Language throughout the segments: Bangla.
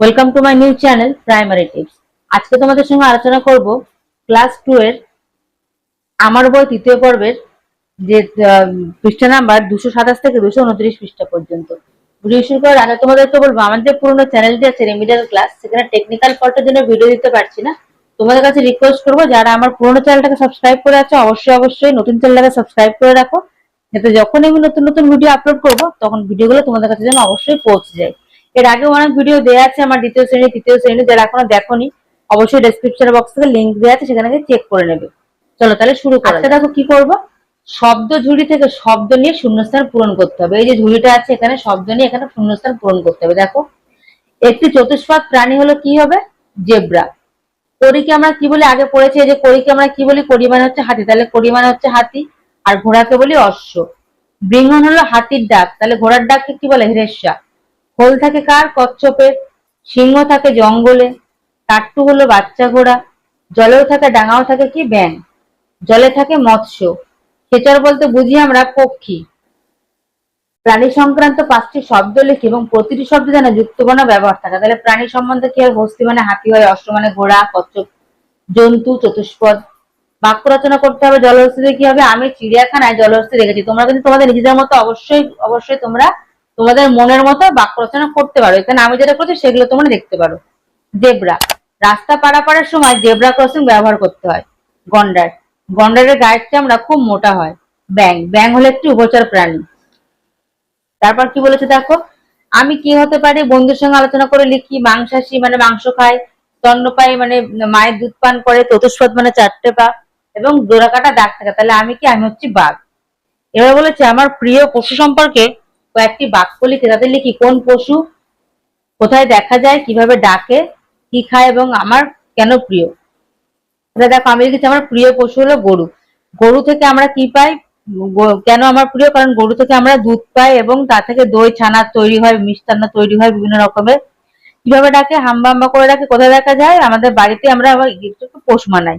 Welcome to my new channel primary tips আজকে তোমাদের সঙ্গে আলোচনা করব ক্লাস টু এর আমার বই তৃতীয় পর্বের যে পৃষ্ঠা নাম্বার দুশো সাতাশ থেকে দুশো উনত্রিশ পৃষ্ঠা পর্যন্ত। ভিডিও শুরু করার আগে তোমাদেরকে বলব, আমার যে পুরোনো চ্যানেলটি আছে রেমিডিয়াল ক্লাস সেখানে টেকনিক্যাল পার্টের জন্য ভিডিও দিতে পারছি না। তোমাদের কাছে রিকোয়েস্ট করব, যারা আমার পুরোনো চ্যানেলটাকে সাবস্ক্রাইব করে আছো, অবশ্যই অবশ্যই নতুন চ্যানেলটাকে সাবস্ক্রাইব করে রাখো। যাতে যখন আমি নতুন নতুন ভিডিও আপলোড করব, তখন ভিডিওগুলো তোমাদের কাছে যেন অবশ্যই পৌঁছে যায়। এর আগে অনেক ভিডিও দেওয়া আছে আমার দ্বিতীয় শ্রেণি তৃতীয় শ্রেণি যারা এখনও দেখোনি অবশ্যই ডেসক্রিপশন বক্স থেকে লিংক দেওয়া আছে সেখানে চেক করে নেবে। চলো তাহলে শুরু করতে আচ্ছা দেখো কি করব? শব্দ ঝুড়ি থেকে শব্দ নিয়ে শূন্যস্থান পূরণ করতে হবে। এই যে ঝুড়িটা আছে এখানে শব্দ নিয়ে এখানে শূন্যস্থান পূরণ করতে হবে। দেখো একটি চতুষ্পাদ প্রাণী হলো কি হবে? জেব্রা। করিকে আমরা কি বলি? আগে পড়েছি এই যে করিকে আমরা কি বলি? করি মানে হচ্ছে হাতি। তাহলে করি মানে হচ্ছে হাতি আর ঘোড়াকে বলি অশ্ব। বৃঙ্গন হলো হাতির ডাক। তাহলে ঘোড়ার ডাককে কি বলে? হিরেশা খোল থাকে কার? কচ্ছপের সিংহ থাকে জঙ্গলে। কাট্টু হলো বাচ্চা ঘোড়া। জলেও থাকে, ডাঙাও থাকে কি? ব্যাং জলে থাকে মৎস্য। খেচর বলতে বুঝি আমরা পক্ষী। প্রাণী সংক্রান্ত পাঁচটি শব্দ লিখি এবং প্রতিটি শব্দ যেন যুক্তবর্ণ ব্যবহার থাকে। তাহলে প্রাণী সম্বন্ধে কি হয় হস্তি মানে হাতি হয়, অশ্ব মানে ঘোড়া, কচ্ছপ, জন্তু, চতুষ্পদ? বাক্য রচনা করতে হবে জলহস্তিতে কি হবে? আমি চিড়িয়াখানায় জলহস্তি দেখেছি। তোমরা কিন্তু তোমাদের নিজেদের মতো অবশ্যই অবশ্যই তোমরা তোমাদের মনের মতো বাক্য রচনা করতে পারো। এখানে আমি যেটা করছি সেগুলো তোমরা দেখতে পারো। জেব্রা। রাস্তা পারাপারের সময় জেব্রা ক্রসিং ব্যবহার করতে হয়। গন্ডার। গন্ডারের গায়ের চামড়া খুব মোটা হয়। ব্যাং ব্যাং হলো একটি উভচর প্রাণী। তারপর কি বলেছে দেখো? আমি কি হতে পারি? বন্ধুর সঙ্গে আলোচনা করে লিখি। মাংসাশী মানে মাংস খায়। স্তন্যপায়ী মানে মায়ের দুধ পান করে। চতুষ্পদ মানে চারটে পা। এবং ডোরাকাটা দাগ থাকে। তাহলে আমি কি? আমি হচ্ছি বাঘ। এবার বলেছে, আমার প্রিয় পশু সম্পর্কে কয়েকটি বাক্য লিখে তাদের লিখি, কোন পশু কোথায় দেখা যায়, কীভাবে ডাকে, কি খায় এবং আমার কেন প্রিয়? এটা দেখো, আমি লিখেছি আমার প্রিয় পশু হলো গরু। গরু থেকে আমরা কি পাই? কেন আমার প্রিয়? কারণ গরু থেকে আমরা দুধ পাই এবং তা থেকে দই, ছানা তৈরি হয়, মিষ্টান্ন তৈরি হয় বিভিন্ন রকমের। কীভাবে ডাকে? হাম্বা হাম্বা করে ডাকে, কোথায় দেখা যায়? আমাদের বাড়িতে আমরা একটু পোষ মানাই।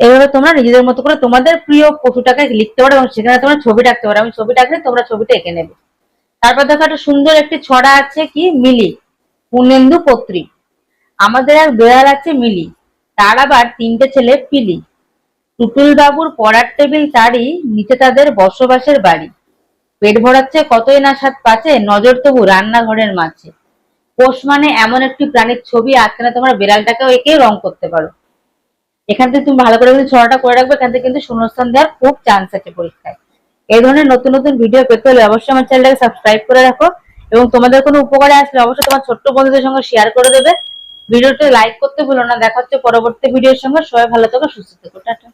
এভাবে তোমরা নিজেদের মতো করে তোমাদের প্রিয় পশুটাকে লিখতে পারো এবং সেখানে তোমরা ছবি রাখতে পারো। আমি ছবি রাখলে তোমরা ছবিটা এঁকে নেবে। তারপর দেখো একটা সুন্দর একটি ছড়া আছে কি? মিলি। পূর্ণেন্দু পত্রী। আমাদের এক বেড়াল আছে মিলি। তার আবার তিনটে ছেলে পিলি। টুটুল বাবুর পড়ার টেবিল তারই, নিচে তাদের বসবাসের বাড়ি। পেট ভরাচ্ছে কতই না স্বাদ পাচ্ছে, নজর তবু রান্নাঘরের মাঝে। পোষ মানে এমন একটি প্রাণীর ছবি আজকে না তোমরা বিড়ালটাকেও এঁকে রং করতে পারো। এখান থেকে তুমি ভালো করে কিন্তু ছড়াটা করে রাখবে, এখান থেকে কিন্তু শূন্যস্থান দেওয়ার খুব চান্স আছে পরীক্ষায়। এই ধরনের নতুন নতুন ভিডিও পেতে হলে অবশ্যই আমার চ্যানেলটাকে সাবস্ক্রাইব করে রাখো এবং তোমাদের কোনো উপকারে আসলে অবশ্যই তোমার ছোট্ট বন্ধুদের সঙ্গে শেয়ার করে দেবে। ভিডিওটি লাইক করতে ভুলো না, দেখা হচ্ছে পরবর্তী ভিডিওর সঙ্গে। সবাই ভালো থাকো, সুস্থ থেকো, টাটা।